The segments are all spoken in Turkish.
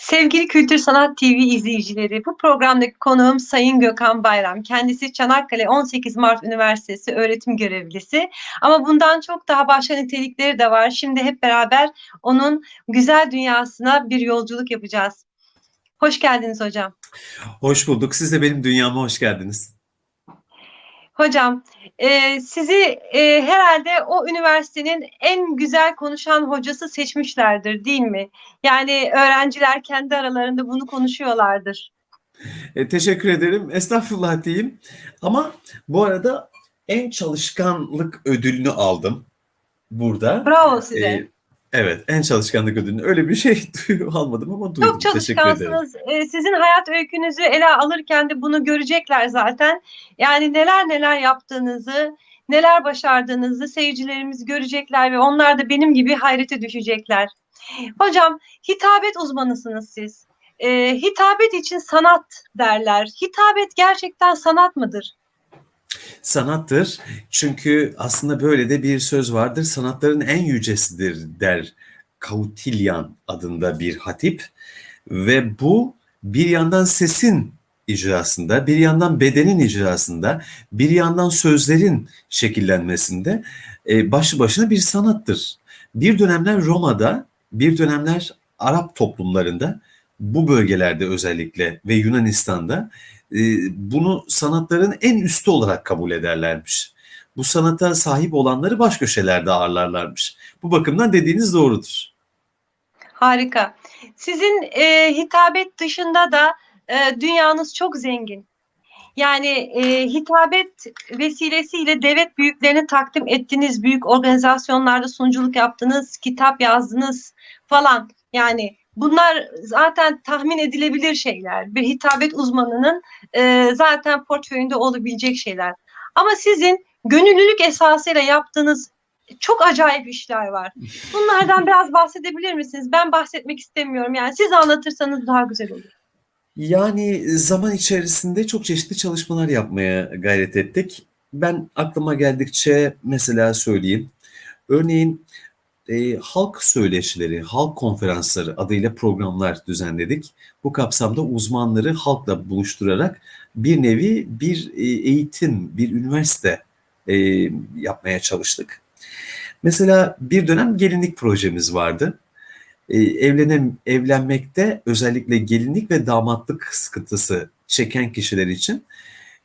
Sevgili Kültür Sanat TV izleyicileri, bu programdaki konuğum Sayın Gökhan Bayram. Kendisi Çanakkale 18 Mart Üniversitesi öğretim görevlisi. Ama bundan çok daha başka nitelikleri de var. Şimdi hep beraber onun güzel dünyasına bir yolculuk yapacağız. Hoş geldiniz hocam. Hoş bulduk. Siz de benim dünyama hoş geldiniz. Hocam, e, sizi e, herhalde o üniversitenin en güzel konuşan hocası seçmişlerdir, değil mi? Yani öğrenciler kendi aralarında bunu konuşuyorlardır. E, teşekkür ederim. Estağfurullah diyeyim. Ama bu arada en çalışkanlık ödülünü aldım burada. Bravo size. E, evet, en çalışkanlık ödülünü. Öyle bir şey almadım ama duydum. Çok çalışkansınız. Ee, Sizin hayat öykünüzü ele alırken de bunu görecekler zaten. Yani neler neler yaptığınızı, neler başardığınızı seyircilerimiz görecekler ve onlar da benim gibi hayrete düşecekler. Hocam, hitabet uzmanısınız siz. Ee, hitabet için sanat derler. Hitabet gerçekten sanat mıdır? Sanattır. Çünkü aslında böyle de bir söz vardır. Sanatların en yücesidir der Kautilyan adında bir hatip. Ve bu bir yandan sesin icrasında, bir yandan bedenin icrasında, bir yandan sözlerin şekillenmesinde e, başlı başına bir sanattır. Bir dönemler Roma'da, bir dönemler Arap toplumlarında, bu bölgelerde özellikle ve Yunanistan'da bunu sanatların en üstü olarak kabul ederlermiş. Bu sanata sahip olanları baş köşelerde ağırlarlarmış. Bu bakımdan dediğiniz doğrudur. Harika. Sizin e, hitabet dışında da e, dünyanız çok zengin. Yani e, hitabet vesilesiyle devlet büyüklerini takdim ettiniz, büyük organizasyonlarda sunuculuk yaptınız, kitap yazdınız falan. Yani bunlar zaten tahmin edilebilir şeyler. Bir hitabet uzmanının e, zaten portföyünde olabilecek şeyler. Ama sizin gönüllülük esasıyla yaptığınız çok acayip işler var. Bunlardan biraz bahsedebilir misiniz? Ben bahsetmek istemiyorum. Yani siz anlatırsanız daha güzel olur. Yani zaman içerisinde çok çeşitli çalışmalar yapmaya gayret ettik. Ben aklıma geldikçe mesela söyleyeyim. Örneğin e, halk söyleşileri, halk konferansları adıyla programlar düzenledik. Bu kapsamda uzmanları halkla buluşturarak bir nevi bir e, eğitim, bir üniversite e, yapmaya çalıştık. Mesela bir dönem gelinlik projemiz vardı. Ee, evlenem, evlenmekte özellikle gelinlik ve damatlık sıkıntısı çeken kişiler için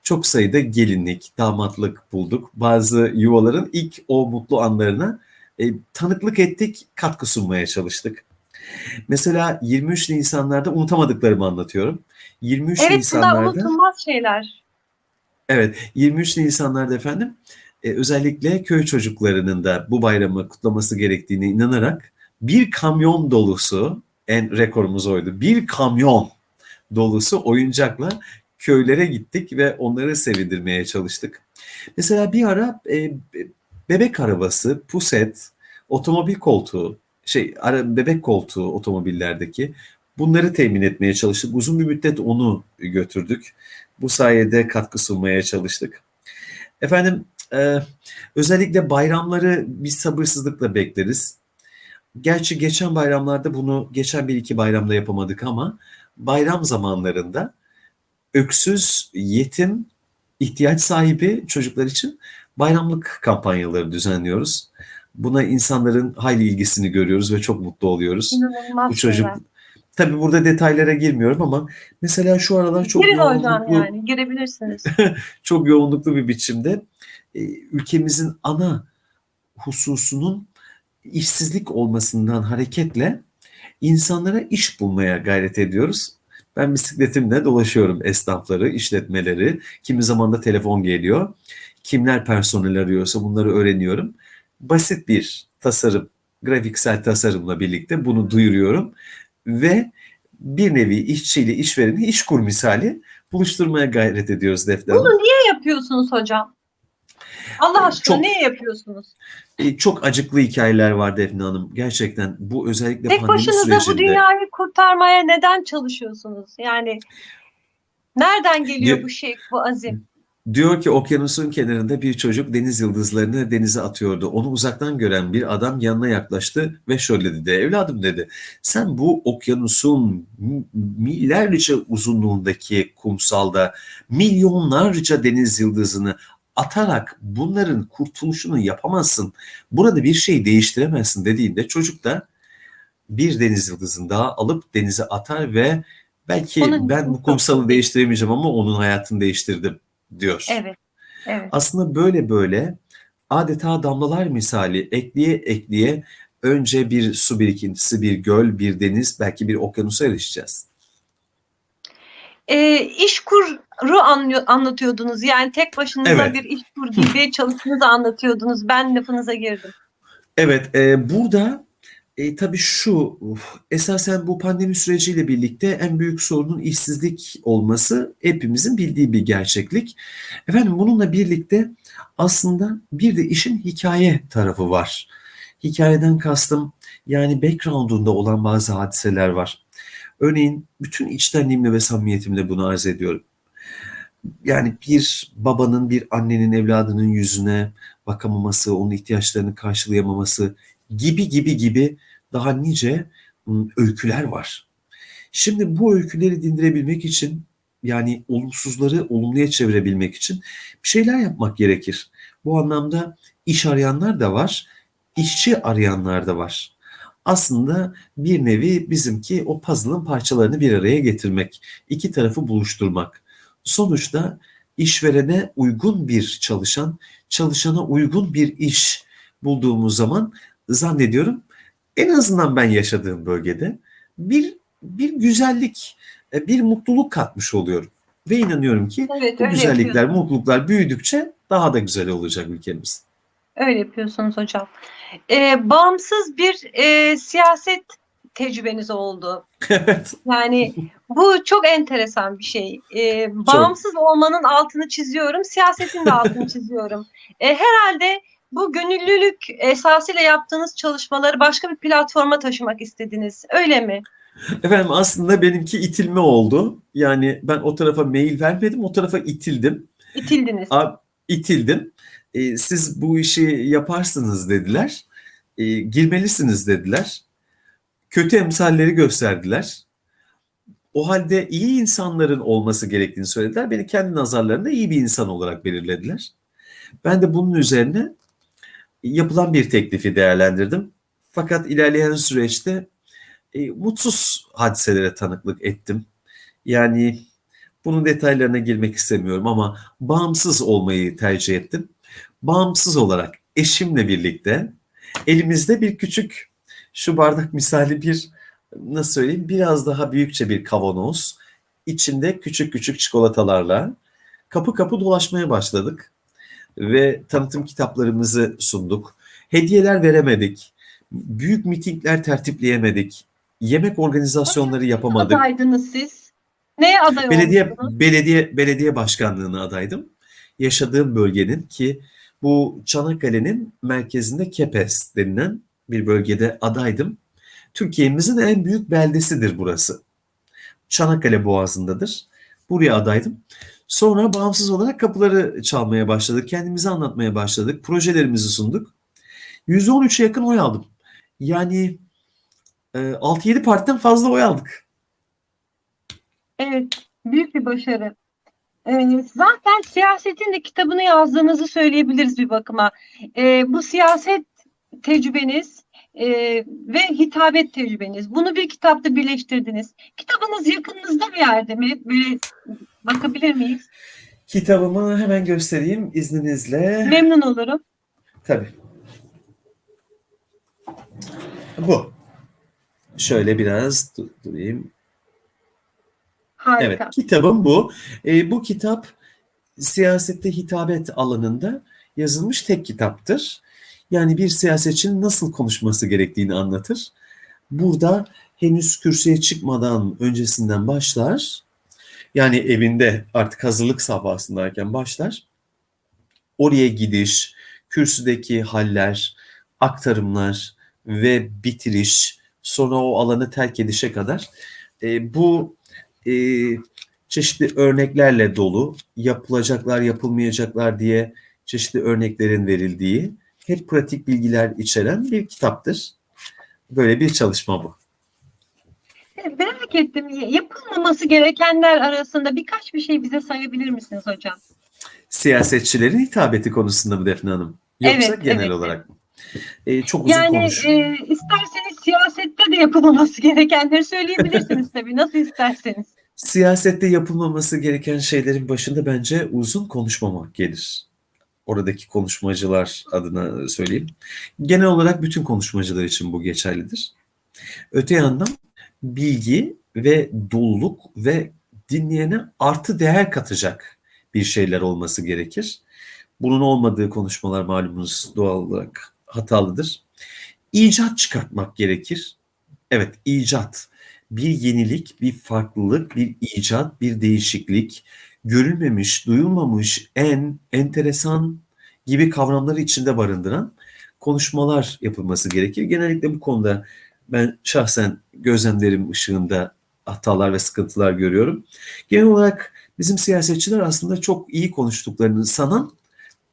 çok sayıda gelinlik, damatlık bulduk. Bazı yuvaların ilk o mutlu anlarına e, tanıklık ettik, katkı sunmaya çalıştık. Mesela 23 Nisanlarda unutamadıklarımı anlatıyorum. 23 Evet Nisanlarda unutulmaz şeyler. Evet, 23 Nisanlarda efendim e, özellikle köy çocuklarının da bu bayramı kutlaması gerektiğine inanarak bir kamyon dolusu, en rekorumuz oydu, bir kamyon dolusu oyuncakla köylere gittik ve onları sevindirmeye çalıştık. Mesela bir ara e, bebek arabası, puset, otomobil koltuğu, şey ara, bebek koltuğu otomobillerdeki bunları temin etmeye çalıştık. Uzun bir müddet onu götürdük. Bu sayede katkı sunmaya çalıştık. Efendim e, özellikle bayramları biz sabırsızlıkla bekleriz. Gerçi geçen bayramlarda bunu geçen bir iki bayramda yapamadık ama bayram zamanlarında öksüz, yetim, ihtiyaç sahibi çocuklar için bayramlık kampanyaları düzenliyoruz. Buna insanların hayli ilgisini görüyoruz ve çok mutlu oluyoruz. İnanılmaz Bu çocuk şeyler. tabii burada detaylara girmiyorum ama mesela şu aralar çok Girin yoğunluklu yani girebilirsiniz. çok yoğunluklu bir biçimde e, ülkemizin ana hususunun işsizlik olmasından hareketle insanlara iş bulmaya gayret ediyoruz. Ben bisikletimle dolaşıyorum esnafları, işletmeleri. Kimi zaman da telefon geliyor. Kimler personel arıyorsa bunları öğreniyorum. Basit bir tasarım, grafiksel tasarımla birlikte bunu duyuruyorum. Ve bir nevi işçiyle işvereni iş kur misali buluşturmaya gayret ediyoruz Defne Hanım. Bunu niye yapıyorsunuz hocam? Allah aşkına Çok- niye yapıyorsunuz? E, Çok acıklı hikayeler var Defne Hanım. Gerçekten bu özellikle Tek pandemi başınıza bu sürecinde. dünyayı kurtarmaya neden çalışıyorsunuz? Yani nereden geliyor Ge- bu şey, bu azim? Diyor ki okyanusun kenarında bir çocuk deniz yıldızlarını denize atıyordu. Onu uzaktan gören bir adam yanına yaklaştı ve şöyle dedi. Evladım dedi sen bu okyanusun millerce uzunluğundaki kumsalda milyonlarca deniz yıldızını atarak bunların kurtuluşunu yapamazsın. Burada bir şey değiştiremezsin dediğinde çocuk da bir deniz yıldızını daha alıp denize atar ve belki Onun ben bu kumsalı değiştiremeyeceğim ama onun hayatını değiştirdim diyor. Evet. Evet. Aslında böyle böyle adeta damlalar misali ekleye ekleye önce bir su birikintisi, bir göl, bir deniz, belki bir okyanusa erişeceğiz. E, iş kuru anlıyor, anlatıyordunuz. Yani tek başınıza Evet. bir iş kur gibi çalıştığınızı anlatıyordunuz. Ben lafınıza girdim. Evet, e, burada e, tabii şu, uf, esasen bu pandemi süreciyle birlikte en büyük sorunun işsizlik olması hepimizin bildiği bir gerçeklik. Efendim bununla birlikte aslında bir de işin hikaye tarafı var. Hikayeden kastım yani background'unda olan bazı hadiseler var. Örneğin bütün içtenliğimle ve samimiyetimle bunu arz ediyorum. Yani bir babanın bir annenin evladının yüzüne bakamaması, onun ihtiyaçlarını karşılayamaması gibi gibi gibi daha nice öyküler var. Şimdi bu öyküleri dindirebilmek için yani olumsuzları olumluya çevirebilmek için bir şeyler yapmak gerekir. Bu anlamda iş arayanlar da var, işçi arayanlar da var. Aslında bir nevi bizimki o puzzle'ın parçalarını bir araya getirmek, iki tarafı buluşturmak. Sonuçta işverene uygun bir çalışan, çalışana uygun bir iş bulduğumuz zaman zannediyorum en azından ben yaşadığım bölgede bir bir güzellik, e, bir mutluluk katmış oluyorum. Ve inanıyorum ki Evet, bu güzellikler, yapıyorsunuz. mutluluklar büyüdükçe daha da güzel olacak ülkemiz. Öyle yapıyorsunuz hocam. E, bağımsız bir e, siyaset tecrübeniz oldu. evet. Yani bu çok enteresan bir şey. Ee, bağımsız olmanın altını çiziyorum, siyasetin de altını çiziyorum. Ee, herhalde bu gönüllülük esasıyla yaptığınız çalışmaları başka bir platforma taşımak istediniz. Öyle mi? Efendim aslında benimki itilme oldu. Yani ben o tarafa mail vermedim, o tarafa itildim. İtildiniz. Abi, itildim. E, siz bu işi yaparsınız dediler. E, girmelisiniz dediler. Kötü emsalleri gösterdiler. O halde iyi insanların olması gerektiğini söylediler. Beni kendi nazarlarında iyi bir insan olarak belirlediler. Ben de bunun üzerine yapılan bir teklifi değerlendirdim. Fakat ilerleyen süreçte e, mutsuz hadiselere tanıklık ettim. Yani bunun detaylarına girmek istemiyorum ama bağımsız olmayı tercih ettim. Bağımsız olarak eşimle birlikte elimizde bir küçük şu bardak misali bir nasıl söyleyeyim biraz daha büyükçe bir kavanoz içinde küçük küçük çikolatalarla kapı kapı dolaşmaya başladık ve tanıtım kitaplarımızı sunduk. Hediyeler veremedik. Büyük mitingler tertipleyemedik. Yemek organizasyonları yapamadık. Adaydınız siz. Neye aday Belediye oldunuz? belediye belediye başkanlığına adaydım. Yaşadığım bölgenin ki bu Çanakkale'nin merkezinde Kepez denilen bir bölgede adaydım. Türkiye'mizin en büyük beldesidir burası. Çanakkale Boğazı'ndadır. Buraya adaydım. Sonra bağımsız olarak kapıları çalmaya başladık. Kendimizi anlatmaya başladık. Projelerimizi sunduk. %13'e yakın oy aldım. Yani e, 6-7 partiden fazla oy aldık. Evet, büyük bir başarı. Zaten siyasetin de kitabını yazdığınızı söyleyebiliriz bir bakıma. Ee, bu siyaset tecrübeniz e, ve hitabet tecrübeniz. Bunu bir kitapta birleştirdiniz. Kitabınız yakınınızda bir yerde mi? Böyle bakabilir miyiz? Kitabımı hemen göstereyim izninizle. Memnun olurum. Tabii. Bu. Şöyle biraz dur- durayım. Harika. Evet, kitabım bu. E, bu kitap siyasette hitabet alanında yazılmış tek kitaptır. Yani bir siyasetçinin nasıl konuşması gerektiğini anlatır. Burada henüz kürsüye çıkmadan öncesinden başlar. Yani evinde artık hazırlık safhasındayken başlar. Oraya gidiş, kürsüdeki haller, aktarımlar ve bitiriş, sonra o alanı terk edişe kadar e, bu e, çeşitli örneklerle dolu, yapılacaklar, yapılmayacaklar diye çeşitli örneklerin verildiği, hep pratik bilgiler içeren bir kitaptır. Böyle bir çalışma bu. E, Merak ettim. Yapılmaması gerekenler arasında birkaç bir şey bize sayabilir misiniz hocam? Siyasetçilerin hitabeti konusunda mı Defne Hanım? Yoksa Evet, genel evet, olarak mı? Ee, çok uzun Yani e, isterseniz siyasette de yapılmaması gerekenleri söyleyebilirsiniz tabii. Nasıl isterseniz. Siyasette yapılmaması gereken şeylerin başında bence uzun konuşmamak gelir. Oradaki konuşmacılar adına söyleyeyim. Genel olarak bütün konuşmacılar için bu geçerlidir. Öte yandan bilgi ve doluluk ve dinleyene artı değer katacak bir şeyler olması gerekir. Bunun olmadığı konuşmalar malumunuz doğal olarak hatalıdır. İcat çıkartmak gerekir. Evet, icat. Bir yenilik, bir farklılık, bir icat, bir değişiklik, görülmemiş, duyulmamış, en, enteresan gibi kavramları içinde barındıran konuşmalar yapılması gerekir. Genellikle bu konuda ben şahsen gözlemlerim ışığında hatalar ve sıkıntılar görüyorum. Genel olarak bizim siyasetçiler aslında çok iyi konuştuklarını sanan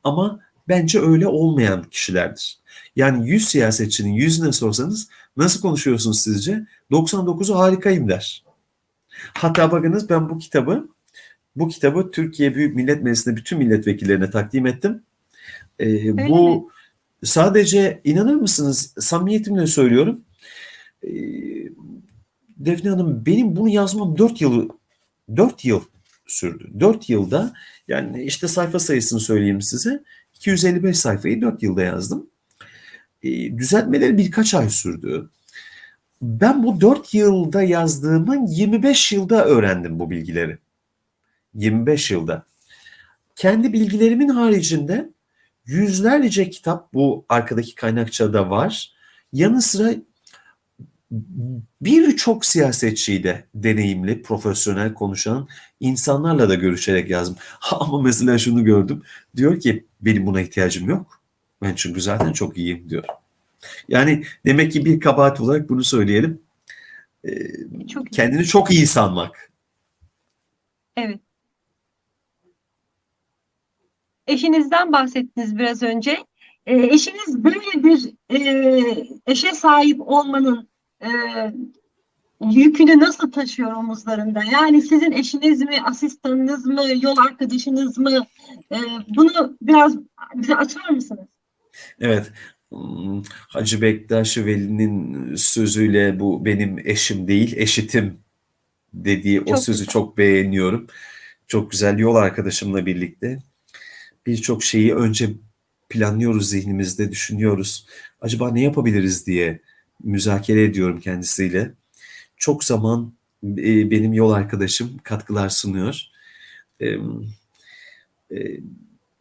ama bence öyle olmayan kişilerdir. Yani 100 siyasetçinin yüzüne sorsanız nasıl konuşuyorsunuz sizce? 99'u harikayım der. Hatta bakınız ben bu kitabı bu kitabı Türkiye Büyük Millet Meclisi'nde bütün milletvekillerine takdim ettim. Ee, bu sadece inanır mısınız samimiyetimle söylüyorum. Ee, Defne Hanım benim bunu yazmam 4 yıl 4 yıl sürdü. 4 yılda yani işte sayfa sayısını söyleyeyim size. 255 sayfayı 4 yılda yazdım. E, düzeltmeleri birkaç ay sürdü. Ben bu 4 yılda yazdığımı 25 yılda öğrendim bu bilgileri. 25 yılda. Kendi bilgilerimin haricinde yüzlerce kitap bu arkadaki kaynakçada var. Yanı sıra birçok siyasetçiyi de deneyimli, profesyonel konuşan insanlarla da görüşerek yazdım. Ama mesela şunu gördüm. Diyor ki benim buna ihtiyacım yok. Ben çünkü zaten çok iyiyim diyor. Yani demek ki bir kabahat olarak bunu söyleyelim. Ee, Çok iyi. kendini çok iyi sanmak. Evet. Eşinizden bahsettiniz biraz önce. E, eşiniz böyle bir e, eşe sahip olmanın e, yükünü nasıl taşıyor omuzlarında? Yani sizin eşiniz mi, asistanınız mı, yol arkadaşınız mı? E, bunu biraz bize açar mısınız? Evet. Hmm, Hacı Bektaş Veli'nin sözüyle bu benim eşim değil, eşitim dediği o Çok sözü güzel. çok beğeniyorum. Çok güzel yol arkadaşımla birlikte birçok şeyi önce planlıyoruz zihnimizde, düşünüyoruz. Acaba ne yapabiliriz diye müzakere ediyorum kendisiyle. Çok zaman e, benim yol arkadaşım katkılar sunuyor. E, e,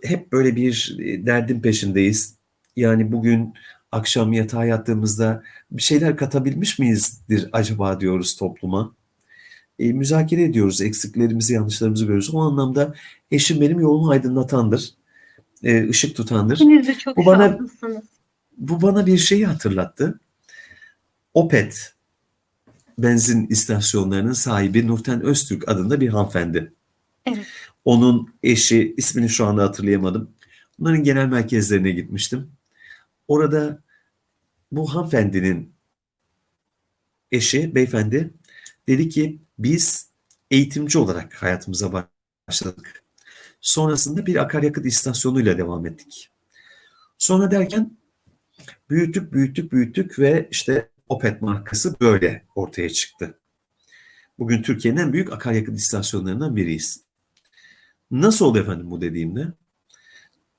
hep böyle bir e, derdin peşindeyiz. Yani bugün akşam yatağa yattığımızda bir şeyler katabilmiş miyizdir acaba diyoruz topluma. E, müzakere ediyoruz, eksiklerimizi, yanlışlarımızı görüyoruz. O anlamda eşim benim yolumu aydınlatandır, e, ışık tutandır. İkiniz de çok Bu bana-. Bu bana bir şeyi hatırlattı. Opet benzin istasyonlarının sahibi Nurten Öztürk adında bir hanımefendi. Evet. Onun eşi, ismini şu anda hatırlayamadım. Bunların genel merkezlerine gitmiştim. Orada bu hanımefendinin eşi, beyefendi dedi ki biz eğitimci olarak hayatımıza başladık. Sonrasında bir akaryakıt istasyonuyla devam ettik. Sonra derken büyüttük, büyüttük, büyüttük ve işte Opet markası böyle ortaya çıktı. Bugün Türkiye'nin en büyük akaryakıt istasyonlarından biriyiz. Nasıl oldu efendim bu dediğimde?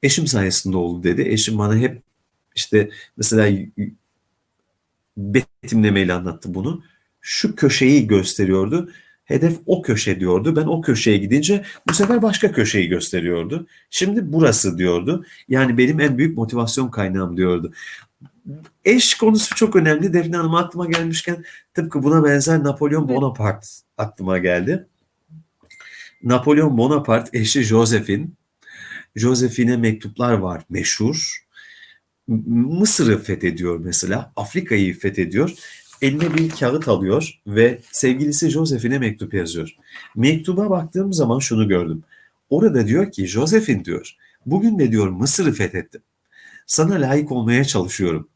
Eşim sayesinde oldu dedi. Eşim bana hep işte mesela betimlemeyle anlattı bunu. Şu köşeyi gösteriyordu. Hedef o köşe diyordu. Ben o köşeye gidince bu sefer başka köşeyi gösteriyordu. Şimdi burası diyordu. Yani benim en büyük motivasyon kaynağım diyordu. Eş konusu çok önemli. Defne Hanım aklıma gelmişken tıpkı buna benzer Napolyon. Bonaparte aklıma geldi. Napolyon Bonaparte eşi Josephine. Josephine'e mektuplar var meşhur. Mısır'ı fethediyor mesela. Afrika'yı fethediyor. Eline bir kağıt alıyor ve sevgilisi Josephine mektup yazıyor. Mektuba baktığım zaman şunu gördüm. Orada diyor ki Josephine diyor bugün de diyor Mısır'ı fethettim. Sana layık olmaya çalışıyorum.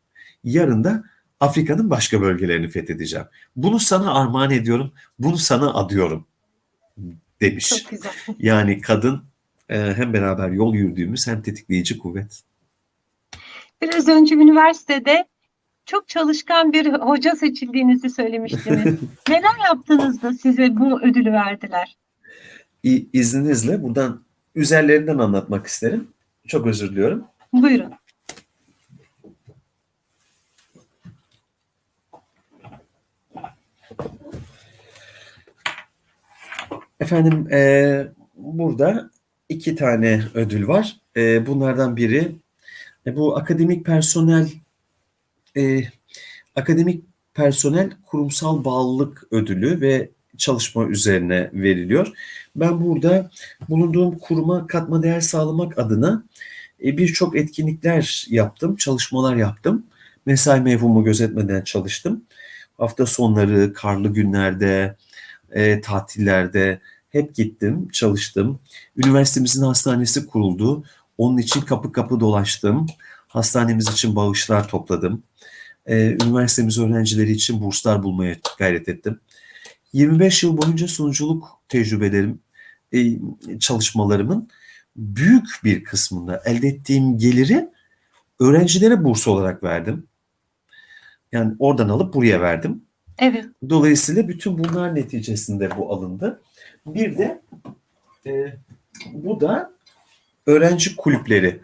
Yarın da Afrika'nın başka bölgelerini fethedeceğim. Bunu sana armağan ediyorum. Bunu sana adıyorum demiş. Çok güzel. Yani kadın e, hem beraber yol yürüdüğümüz hem tetikleyici kuvvet. Biraz önce üniversitede çok çalışkan bir hoca seçildiğinizi söylemiştiniz. Neler yaptınız da size bu ödülü verdiler? İ- İzninizle buradan üzerlerinden anlatmak isterim. Çok özür diliyorum. Buyurun. Efendim e, burada iki tane ödül var. E, bunlardan biri e, bu akademik personel e, akademik personel kurumsal bağlılık ödülü ve çalışma üzerine veriliyor. Ben burada bulunduğum kuruma katma değer sağlamak adına e, birçok etkinlikler yaptım, çalışmalar yaptım. Mesai mevhumu gözetmeden çalıştım. Hafta sonları, karlı günlerde, e, tatillerde hep gittim, çalıştım. Üniversitemizin hastanesi kuruldu. Onun için kapı kapı dolaştım. Hastanemiz için bağışlar topladım. E, üniversitemiz öğrencileri için burslar bulmaya gayret ettim. 25 yıl boyunca sunuculuk tecrübelerim, e, çalışmalarımın büyük bir kısmında elde ettiğim geliri öğrencilere burs olarak verdim. Yani oradan alıp buraya verdim. Evet. Dolayısıyla bütün bunlar neticesinde bu alındı. Bir de e, bu da öğrenci kulüpleri,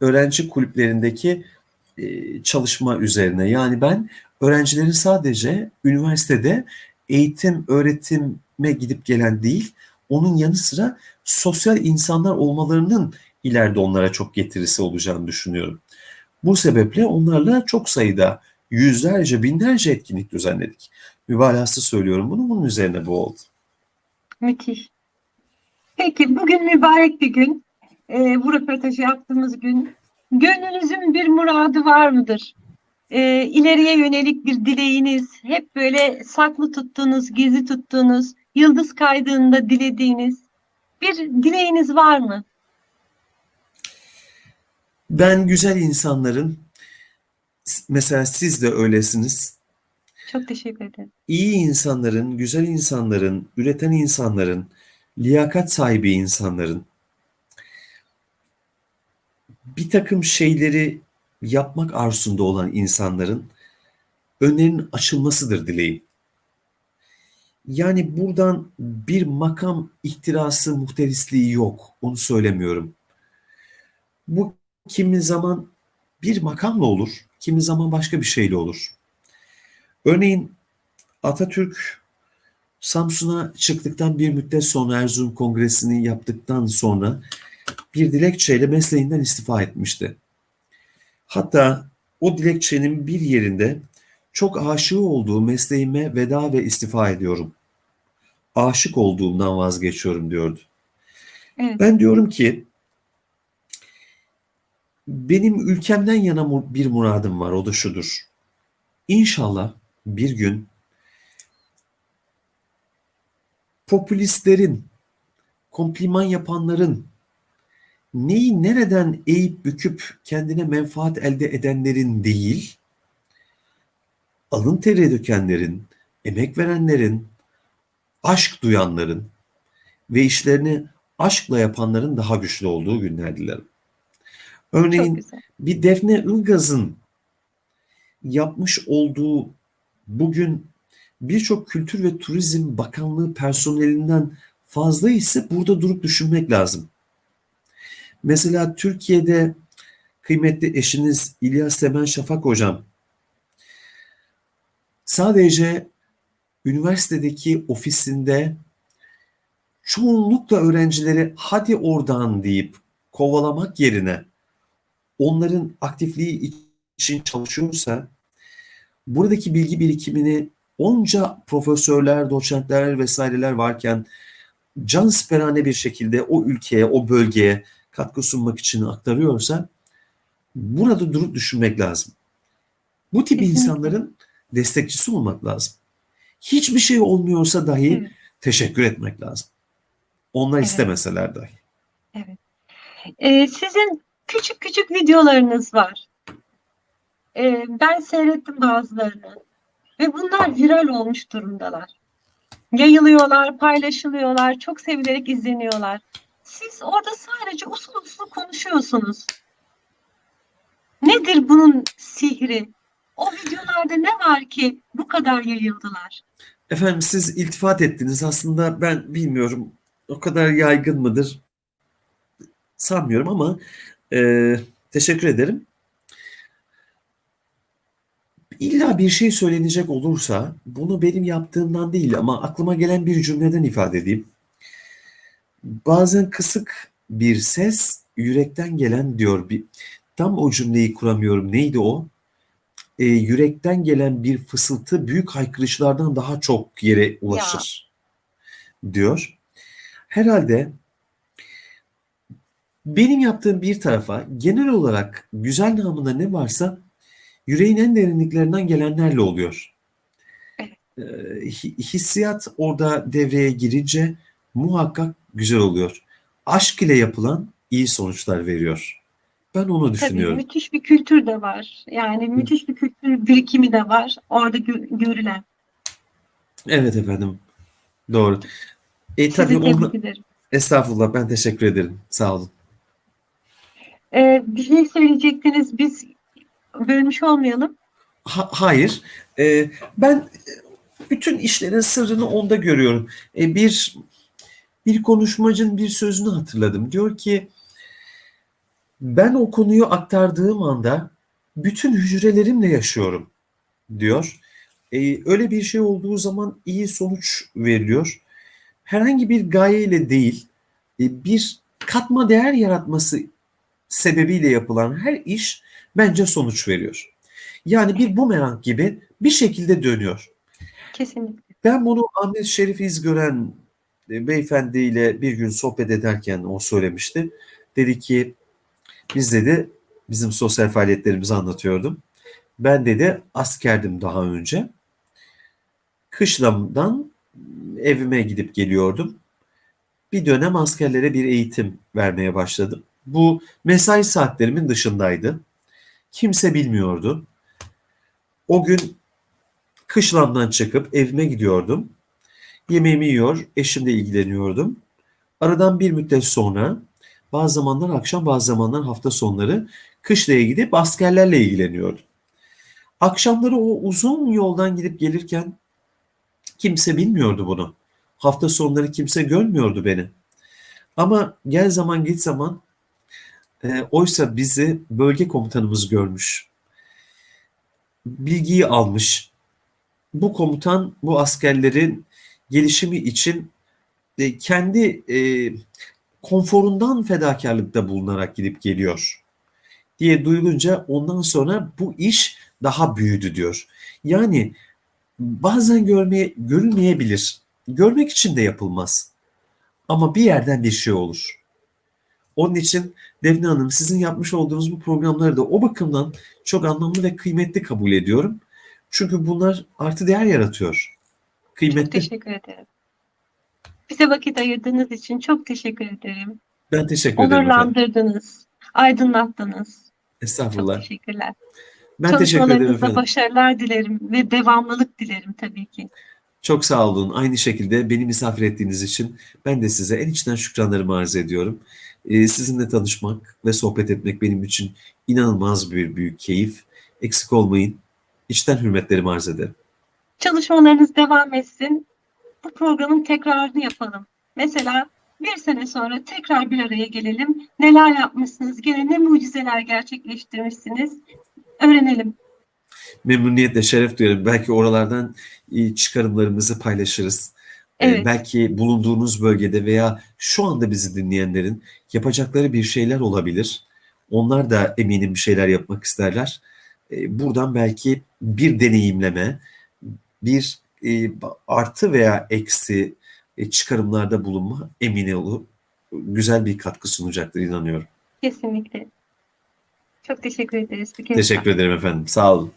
öğrenci kulüplerindeki e, çalışma üzerine. Yani ben öğrencilerin sadece üniversitede eğitim, öğretime gidip gelen değil, onun yanı sıra sosyal insanlar olmalarının ileride onlara çok getirisi olacağını düşünüyorum. Bu sebeple onlarla çok sayıda yüzlerce, binlerce etkinlik düzenledik. Mübalağası söylüyorum bunu, bunun üzerine bu oldu. Müthiş. Peki bugün mübarek bir gün. Ee, bu röportajı yaptığımız gün. Gönlünüzün bir muradı var mıdır? Ee, ileriye yönelik bir dileğiniz, hep böyle saklı tuttuğunuz, gizli tuttuğunuz, yıldız kaydığında dilediğiniz bir dileğiniz var mı? Ben güzel insanların, mesela siz de öylesiniz, Çok teşekkür ederim. iyi insanların, güzel insanların, üreten insanların, liyakat sahibi insanların bir takım şeyleri yapmak arzusunda olan insanların önlerinin açılmasıdır dileğim. Yani buradan bir makam ihtirası, muhterisliği yok. Onu söylemiyorum. Bu kimi zaman bir makamla olur, kimi zaman başka bir şeyle olur. Örneğin Atatürk Samsun'a çıktıktan bir müddet sonra Erzurum Kongresi'ni yaptıktan sonra bir dilekçeyle mesleğinden istifa etmişti. Hatta o dilekçenin bir yerinde çok aşığı olduğu mesleğime veda ve istifa ediyorum. Aşık olduğumdan vazgeçiyorum diyordu. Evet. Ben diyorum ki benim ülkemden yana bir muradım var o da şudur. İnşallah bir gün popülistlerin, kompliman yapanların, neyi nereden eğip büküp kendine menfaat elde edenlerin değil, alın teri dökenlerin, emek verenlerin, aşk duyanların ve işlerini aşkla yapanların daha güçlü olduğu günler dilerim. Örneğin bir Defne Ilgaz'ın yapmış olduğu bugün birçok Kültür ve Turizm Bakanlığı personelinden fazla ise burada durup düşünmek lazım. Mesela Türkiye'de kıymetli eşiniz İlyas Semen Şafak hocam sadece üniversitedeki ofisinde çoğunlukla öğrencileri hadi oradan deyip kovalamak yerine onların aktifliği için çalışıyorsa buradaki bilgi birikimini onca profesörler, doçentler vesaireler varken can siperhane bir şekilde o ülkeye, o bölgeye katkı sunmak için aktarıyorsa burada durup düşünmek lazım. Bu tip Kesinlikle. insanların destekçisi olmak lazım. Hiçbir şey olmuyorsa dahi Evet. teşekkür etmek lazım. Onlar Evet. istemeseler dahi. Ee, sizin küçük küçük videolarınız var. Ee, ben seyrettim bazılarını. Ve bunlar viral olmuş durumdalar. Yayılıyorlar, paylaşılıyorlar, çok sevilerek izleniyorlar. Siz orada sadece usul usul konuşuyorsunuz. Nedir bunun sihri? O videolarda ne var ki bu kadar yayıldılar? Efendim siz iltifat ettiniz. Aslında ben bilmiyorum o kadar yaygın mıdır sanmıyorum ama e, teşekkür ederim. İlla bir şey söylenecek olursa bunu benim yaptığımdan değil ama aklıma gelen bir cümleden ifade edeyim. Bazen kısık bir ses yürekten gelen diyor bir tam o cümleyi kuramıyorum. Neydi o? E, yürekten gelen bir fısıltı büyük haykırışlardan daha çok yere ulaşır diyor. Herhalde benim yaptığım bir tarafa genel olarak güzel namında ne varsa yüreğin en derinliklerinden gelenlerle oluyor. Evet. Hi- hissiyat orada devreye girince muhakkak güzel oluyor. Aşk ile yapılan iyi sonuçlar veriyor. Ben onu Tabii düşünüyorum. müthiş bir kültür de var. Yani müthiş bir kültür birikimi de var orada gö- görülen. Evet efendim. Doğru. E Sizi tabii tebrik ederim. estağfurullah ben teşekkür ederim. Sağ olun. Ee, bir şey söyleyecektiniz. Biz bölmüş olmayalım. Ha- hayır. Ee, ben bütün işlerin sırrını onda görüyorum. E, bir bir konuşmacının bir sözünü hatırladım. Diyor ki ben o konuyu aktardığım anda bütün hücrelerimle yaşıyorum diyor. E, öyle bir şey olduğu zaman iyi sonuç veriliyor. Herhangi bir gayeyle değil, e, bir katma değer yaratması sebebiyle yapılan her iş bence sonuç veriyor. Yani bir bumerang gibi bir şekilde dönüyor. Kesinlikle. Ben bunu Ahmet Şerif İzgören beyefendiyle bir gün sohbet ederken o söylemişti. Dedi ki biz dedi bizim sosyal faaliyetlerimizi anlatıyordum. Ben dedi askerdim daha önce. Kışlamdan evime gidip geliyordum. Bir dönem askerlere bir eğitim vermeye başladım. Bu mesai saatlerimin dışındaydı. Kimse bilmiyordu. O gün kışlamdan çıkıp evime gidiyordum. Yemeğimi yiyor, eşimle ilgileniyordum. Aradan bir müddet sonra bazı zamanlar akşam bazı zamanlar hafta sonları kışlaya gidip askerlerle ilgileniyordum. Akşamları o uzun yoldan gidip gelirken kimse bilmiyordu bunu. Hafta sonları kimse görmüyordu beni. Ama gel zaman git zaman e, oysa bizi bölge komutanımız görmüş. Bilgiyi almış. Bu komutan bu askerlerin gelişimi için e, kendi e, konforundan fedakarlıkta bulunarak gidip geliyor diye duyulunca ondan sonra bu iş daha büyüdü diyor. Yani bazen görmeye görülmeyebilir. Görmek için de yapılmaz. Ama bir yerden bir şey olur. Onun için Defne Hanım sizin yapmış olduğunuz bu programları da o bakımdan çok anlamlı ve kıymetli kabul ediyorum. Çünkü bunlar artı değer yaratıyor. Çok Kıymetli. teşekkür ederim. Bize vakit ayırdığınız için çok teşekkür ederim. Ben teşekkür ederim. Onurlandırdınız, aydınlattınız. Çok Estağfurullah. teşekkürler. Ben teşekkür ederim efendim. başarılar dilerim ve devamlılık dilerim tabii ki. Çok sağ olun. Aynı şekilde beni misafir ettiğiniz için ben de size en içten şükranlarımı arz ediyorum. Ee, sizinle tanışmak ve sohbet etmek benim için inanılmaz bir büyük keyif. Eksik olmayın. İçten hürmetlerimi arz ederim. Çalışmalarınız devam etsin. Bu programın tekrarını yapalım. Mesela bir sene sonra tekrar bir araya gelelim. Neler yapmışsınız, gene ne mucizeler gerçekleştirmişsiniz öğrenelim. Memnuniyetle şeref duyarım. Belki oralardan e, çıkarımlarımızı paylaşırız. Ee, Evet. Belki bulunduğunuz bölgede veya şu anda bizi dinleyenlerin yapacakları bir şeyler olabilir. Onlar da eminim bir şeyler yapmak isterler. Ee, Buradan belki bir deneyimleme, bir e, artı veya eksi e, çıkarımlarda bulunma emin olun güzel bir katkı sunacaktır inanıyorum. Kesinlikle. Çok teşekkür ederiz. Bir. Teşekkür ederim efendim. Sağ olun.